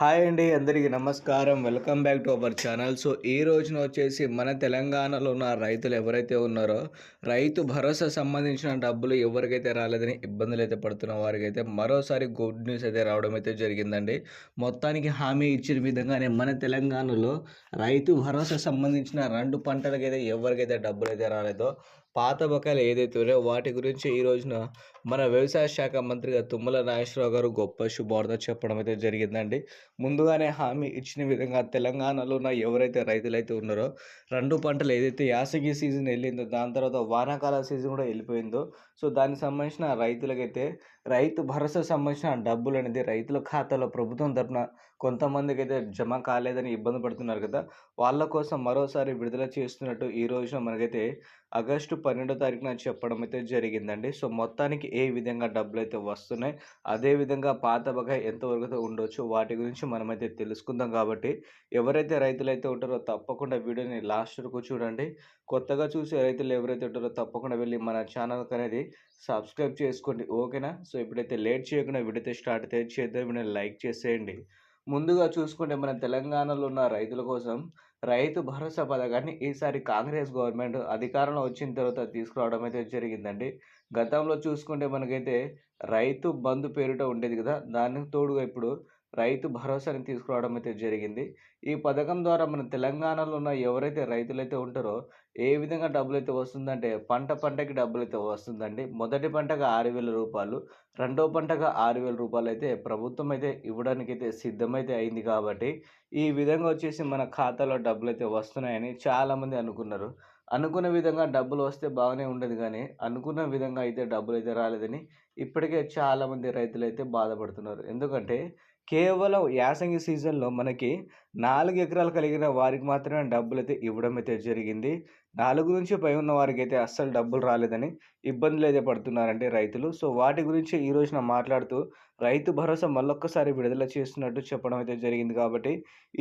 Hi అండి అందరికీ నమస్కారం. Welcome back to our channel. So ఈ రోజున వచ్చేసి మన తెలంగాణలో ఉన్న రైతులు ఎవరైతే ఉన్నారో రైతు భరోసా సంబంధించిన డబ్బులు ఎవరికైతే రాలేదని ఇబ్బందులు అయితే పడుతున్న వారికి అయితే మరోసారి గుడ్ న్యూస్ అయితే రావడం అయితే జరిగిందండి. మొత్తానికి హామీ ఇచ్చిన విధంగానే మన తెలంగాణలో రైతు భరోసా సంబంధించిన రెండు పంటలకైతే ఎవరికైతే డబ్బులు అయితే రాలేదో పాత బకాయిలు ఏదైతే ఉన్నాయో వాటి గురించి ఈ రోజున మన వ్యవసాయ శాఖ మంత్రిగా తుమ్మల నాగేశ్వరరావు గారు గొప్ప శుభవార్త చెప్పడం అయితే జరిగిందండి. ముందుగానే హామీ ఇచ్చిన విధంగా తెలంగాణలో ఉన్న ఎవరైతే రైతులైతే ఉన్నారో రెండు పంటలు ఏదైతే యాసగి సీజన్ వెళ్ళిందో దాని తర్వాత వానాకాల సీజన్ కూడా వెళ్ళిపోయిందో సో దానికి సంబంధించిన రైతులకైతే రైతు భరోసా సంబంధించిన డబ్బులు అనేది రైతుల ఖాతాలో ప్రభుత్వం తరపున కొంతమందికి అయితే జమ కాలేదని ఇబ్బంది పడుతున్నారు కదా వాళ్ళ కోసం మరోసారి విడుదల చేస్తున్నట్టు ఈ రోజున మనకైతే ఆగస్టు పన్నెండో తారీఖున చెప్పడం అయితే జరిగిందండి. సో మొత్తానికి ఏ విధంగా డబ్బులు అయితే వస్తున్నాయి అదే విధంగా పాత బకాయి ఎంతవరకు అయితే ఉండొచ్చు వాటి గురించి మనమైతే తెలుసుకుందాం కాబట్టి ఎవరైతే రైతులు అయితే ఉంటారో తప్పకుండా వీడియోని లాస్ట్ వరకు చూడండి. కొత్తగా చూసే రైతులు ఎవరైతే ఉంటారో తప్పకుండా వెళ్ళి మన ఛానల్కి అనేది సబ్స్క్రైబ్ చేసుకోండి. ఓకేనా? సో ఇప్పుడైతే లేట్ చేయకుండా వీడియో స్టార్ట్ అయితే చేద్దాం. వీడియో లైక్ చేసేయండి. ముందుగా చూసుకుంటే మన తెలంగాణలో ఉన్న రైతుల కోసం రైతు భరోసా పథకాన్ని ఈసారి కాంగ్రెస్ గవర్నమెంట్ అధికారంలో వచ్చిన తర్వాత తీసుకురావడం అయితే జరిగిందండి. గతంలో చూసుకుంటే మనకైతే రైతు బంధు పేరుట ఉండేది కదా దానికి తోడుగా ఇప్పుడు రైతు భరోసాని తీసుకురావడం అయితే జరిగింది. ఈ పథకం ద్వారా మన తెలంగాణలో ఉన్న ఎవరైతే రైతులైతే ఉంటారో ఏ విధంగా డబ్బులు అయితే వస్తుందంటే పంట పంటకి డబ్బులు అయితే వస్తుందండి. మొదటి పంటగా ఆరు వేల రూపాయలు రెండో పంటగా ఆరు వేల రూపాయలు అయితే ప్రభుత్వం అయితే ఇవ్వడానికి అయితే సిద్ధమైతే అయింది కాబట్టి ఈ విధంగా వచ్చేసి మన ఖాతాలో డబ్బులు అయితే వస్తున్నాయని చాలామంది అనుకున్నారు. అనుకున్న విధంగా డబ్బులు వస్తే బాగానే ఉండదు కానీ అనుకున్న విధంగా అయితే డబ్బులు అయితే రాలేదని ఇప్పటికే చాలామంది రైతులు అయితే బాధపడుతున్నారు. ఎందుకంటే కేవలం యాసంగి సీజన్లో మనకి నాలుగు ఎకరాలు కలిగిన వారికి మాత్రమే డబ్బులు అయితే ఇవ్వడం అయితే జరిగింది. నాలుగు నుంచి పై ఉన్న వారికి అయితే అస్సలు డబ్బులు రాలేదని ఇబ్బందులు అయితే పడుతున్నారంటే రైతులు. సో వాటి గురించి ఈ రోజున మాట్లాడుతూ రైతు భరోసా మళ్ళొక్కసారి విడుదల చేస్తున్నట్టు చెప్పడం అయితే జరిగింది కాబట్టి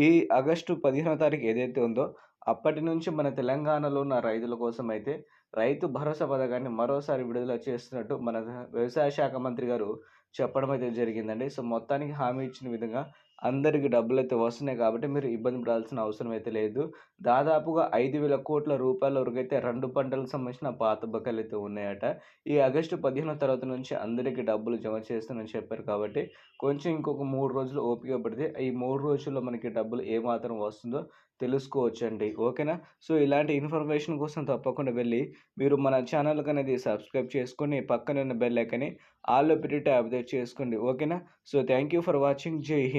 ఈ ఆగస్టు పదిహేనో తారీఖు ఏదైతే ఉందో అప్పటి నుంచి మన తెలంగాణలో ఉన్న రైతుల కోసం అయితే రైతు భరోసా పథకాన్ని మరోసారి విడుదల చేస్తున్నట్టు మన వ్యవసాయ శాఖ మంత్రి గారు చెప్పడం అయితే జరిగిందండి. సో మొత్తానికి హామీ ఇచ్చిన విధంగా అందరికీ డబ్బులు అయితే వస్తున్నాయి కాబట్టి మీరు ఇబ్బంది పడాల్సిన అవసరం అయితే లేదు. దాదాపుగా ఐదు వేల కోట్ల రూపాయల వరకు అయితే రెండు పంటలకు సంబంధించిన పాత బకాయిలు అయితే ఉన్నాయట. ఈ ఆగస్టు పదిహేనో తర్వాత నుంచి అందరికీ డబ్బులు జమ చేస్తానని చెప్పారు కాబట్టి కొంచెం ఇంకొక మూడు రోజులు ఓపిక పడితే ఈ మూడు రోజుల్లో మనకి డబ్బులు ఏమాత్రం వస్తుందో తెలుసుకోవచ్చండి. ఓకేనా? సో ఇలాంటి ఇన్ఫర్మేషన్ కోసం తప్పకుండా వెళ్ళి మీరు మన ఛానల్కి అనేది సబ్స్క్రైబ్ చేసుకొని పక్కన ఉన్న బెల్ ఐకని ఆల్లో పెట్టి ట్యాబ్ చేసుకోండి ఓకేనా? So thank you for watching. జై హింద్.